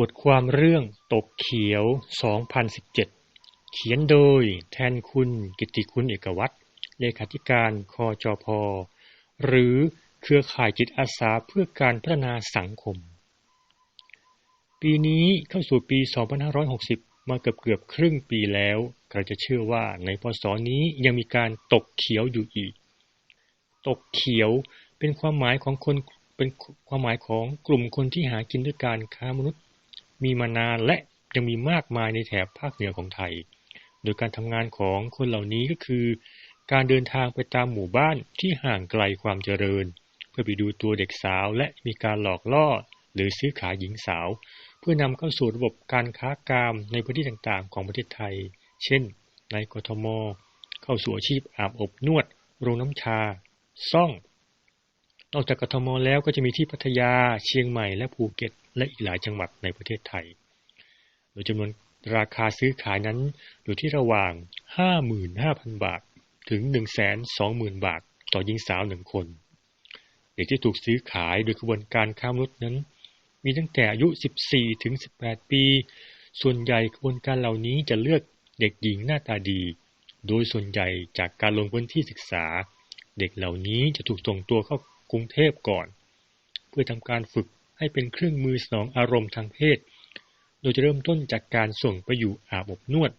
บทความเรื่องตกเขียว 2017 เขียนโดยแทนคุณกิติคุณเอกวัตรเลขาธิการคอจอพอหรือเครือข่ายจิตอาสาเพื่อการพัฒนาสังคม ปีนี้เข้าสู่ปี 2560 มาเกือบเกือบครึ่งปีแล้วใครจะเชื่อว่าในพศนี้ยังมีการตกเขียวอยู่อีก ตกเขียวเป็นความหมายของคนเป็นความหมายของกลุ่มคนที่หากินด้วยการค้ามนุษย์ มีมานานและยังมีมากมายในแถบภาคเหนือของไทย โดยการทำงานของคนเหล่านี้ก็คือ การเดินทางไปตามหมู่บ้านที่ห่างไกลความเจริญ เพื่อไปดูตัวเด็กสาวและมีการหลอกล่อหรือซื้อขายหญิงสาว เพื่อนำเข้าสู่ระบบการค้ากามในพื้นที่ต่างๆ ของประเทศไทย เช่น ในกทม เข้าสู่อาชีพอาบอบนวด โรงน้ำชา ซ่อง นอกจากกทมแล้วก็จะมีที่พัทยา เชียงใหม่และภูเก็ต และอีกหลายจังหวัดในประเทศไทย โดยจำนวนราคาซื้อขายนั้นอยู่ที่ระหว่าง 55,000 บาท ถึง 120,000 บาท ต่อหญิงสาวหนึ่งคน เด็กที่ถูกซื้อขายโดยกระบวนการค้ามนุษย์นั้น มีตั้งแต่อายุ 14 ถึง 18 ปี ส่วนใหญ่กระบวนการเหล่านี้จะเลือกเด็กหญิงหน้าตาดี โดยส่วนใหญ่จากการลงพื้นที่ศึกษา เด็กเหล่านี้จะถูกส่งตัวเข้า กรุงเทพก่อน เพื่อทำการฝึกให้เป็นเครื่องมือสนองอารมณ์ทางเพศ โดยจะเริ่มต้นจากการส่งไปอยู่อาบอบนวด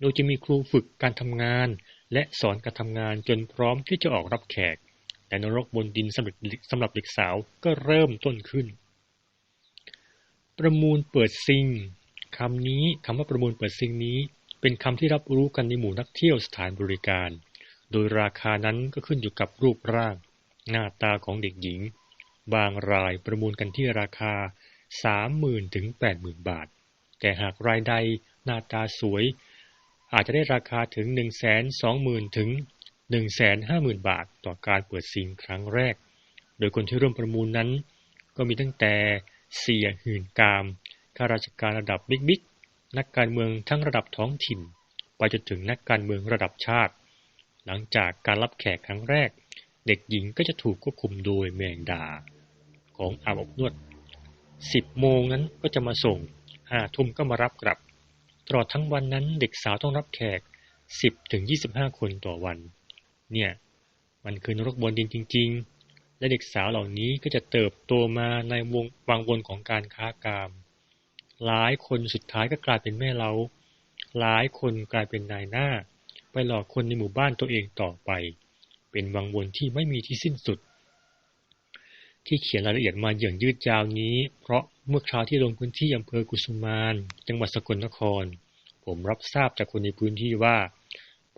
โดยจะมีครูฝึกการทำงาน และสอนการทำงานจนพร้อมที่จะออกรับแขก แต่นรกบนดินสำหรับสำหรับเด็กสาวก็เริ่มต้นขึ้น ประมูลเปิดซิงคำนี้คำว่าประมูลเปิดซิงนี้ เป็นคำที่รับรู้กันในหมู่นักเที่ยวสถานบริการ โดยราคานั้นก็ขึ้นอยู่กับรูปร่าง หน้าตาของเด็กหญิง บางรายประมูลกันที่ราคา 30,000ถึง80,000 บาท แต่หากรายใดหน้าตาสวย อาจจะได้ราคาถึง 120,000ถึง150,000 บาท ต่อการเปิดซิงครั้งแรก โดยคนที่ร่วมประมูลนั้น ก็มีตั้งแต่เสียหื่นกามข้าราชการระดับบิ๊กๆนักการเมืองทั้งระดับท้องถิ่น ไปจนถึงนักการเมืองระดับชาติ หลังจากการรับแขกครั้งแรก เด็กหญิงก็จะถูกควบคุมโดยแมงดา ของอาบอบนวด 10 โมงนั้นก็จะมาส่ง5ทุ่มก็มารับกลับ ตลอดทั้งวันนั้นเด็กสาวต้องรับแขก 10ถึง25 คนต่อวัน เนี่ย มันคือนรกบนดินจริง ๆ และเด็กสาวเหล่านี้ก็จะเติบโตมาในวงวังวนของการค้ากาม หลายคนสุดท้ายก็กลายเป็นแม่เล้าหลายคนกลายเป็นนายหน้า ไปหลอกคนในหมู่บ้านตัวเองต่อไป เป็นวังวนที่ไม่มีที่สิ้นสุด ที่เขียนรายละเอียดมาอย่างยืดยาวนี้ เพราะเมื่อคราวที่ลงพื้นที่อำเภอกุสุมาน จังหวัดสกลนคร ผมรับทราบจากคนในพื้นที่ว่า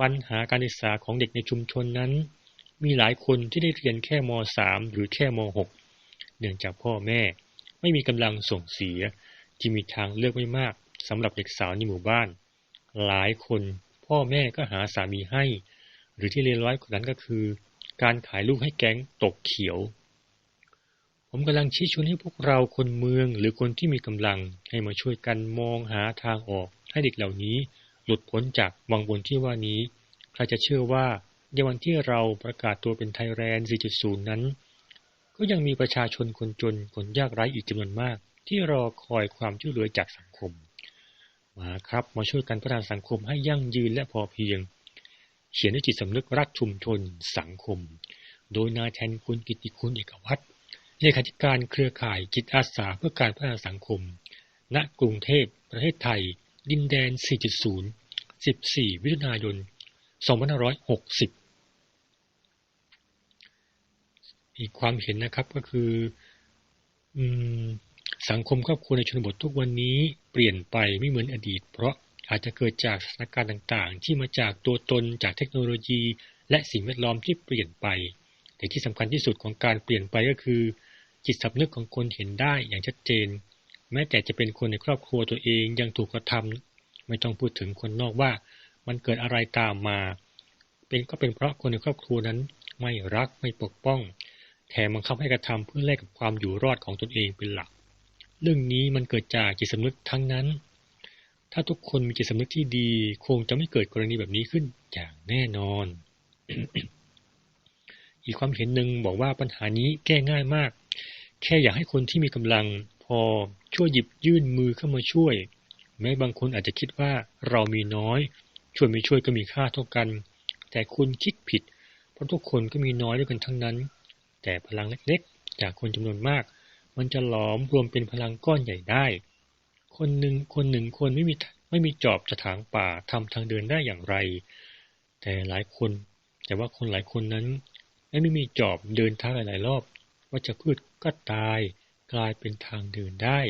ปัญหาการศึกษาของเด็กในชุมชนนั้น มีหลายคนที่ได้เรียนแค่ม .3 หรือแค่ม .6 เนื่องจากพ่อแม่ไม่มีกำลังส่งเสียที่มีทางเลือกไม่มากสำหรับเด็กสาวในหมู่บ้าน หลายคนพ่อแม่ก็หาสามีให้ หรือที่เลวร้ายกว่านั้นก็คือ การขายลูกให้แก๊งตกเขียว ผมกำลังชี้ชวนให้พวกเราคนเมืองหรือคนที่มีกำลังให้มาช่วยกันมองหาทางออก ให้เด็กเหล่านี้หลุดพ้นจากวังวนที่ว่านี้ ใครจะเชื่อว่าในวันที่เราประกาศตัวเป็นไทยแลนด์ 4.0 นั้น ก็ยังมีประชาชนคนจนคนยากไร้อีกจำนวนมาก ที่รอคอยความช่วยเหลือจากสังคม มาครับ มาช่วยกันพัฒนาสังคมให้ยั่งยืนและพอเพียง เขียนด้วยจิตสำนึกรักชุมชนสังคม โดยนายแทนคุณกิติคุณเอกวัตรเลขาธิการเครือข่ายจิตอาสาเพื่อการพัฒนาสังคม ณ กรุงเทพ ประเทศไทย ดินแดน 4.0 14มิถุนายน 2560 อีกความเห็นนะครับก็คืออสังคมครอบครัวในชนบททุกวันนี้เปลี่ยนไปไม่เหมือนอดีต เพราะ อาจจะเกิดจากสถานการณ์ต่างๆ ที่มาจากตัวตนจากเทคโนโลยี และสิ่งแวดล้อมที่เปลี่ยนไป แต่ที่สำคัญที่สุดของการเปลี่ยนไปก็คือ จิตสำนึกของคนเห็นได้อย่างชัดเจน แม้แต่จะเป็นคนในครอบครัวตัวเองยังถูกกระทำไม่ต้องพูดถึงคนนอกว่า มันเกิดอะไรตามมา เป็นก็เป็นเพราะคนในครอบครัวนั้น ไม่รักไม่ปกป้อง แถมบังคับให้กระทำเพื่อแลกกับความอยู่รอดของตนเองเป็นหลัก เรื่องนี้มันเกิดจากจิตสำนึกทั้งนั้น ถ้าทุกคนมีจิตสำนึกที่ดี คงจะไม่เกิดกรณีแบบนี้ขึ้นอย่างแน่นอน อีกความเห็นหนึ่งบอกว่าปัญหานี้แก้ง่ายมาก แค่อยากให้คนที่มีกำลัง พอช่วยหยิบยื่นมือเข้ามาช่วย แม้บางคนอาจจะคิดว่าเรามีน้อย ช่วยไม่ช่วยก็มีค่าเท่ากัน แต่คุณคิดผิด เพราะทุกคนก็มีน้อยด้วยกันทั้งนั้น แต่พลังเล็กๆ จากคนจำนวนมาก มันจะหลอมรวมเป็นพลังก้อนใหญ่ได้ คนหนึ่งคนหนึ่งคนไม่มีไม่มีจอบจะถางป่าทำทางเดินได้อย่างไร แต่หลายคน แต่ว่าคนหลายคนนั้นไม่มีจอบเดินทางหลาย ๆ รอบ ว่าจะพืชก็ตายกลายเป็นทางเดินได้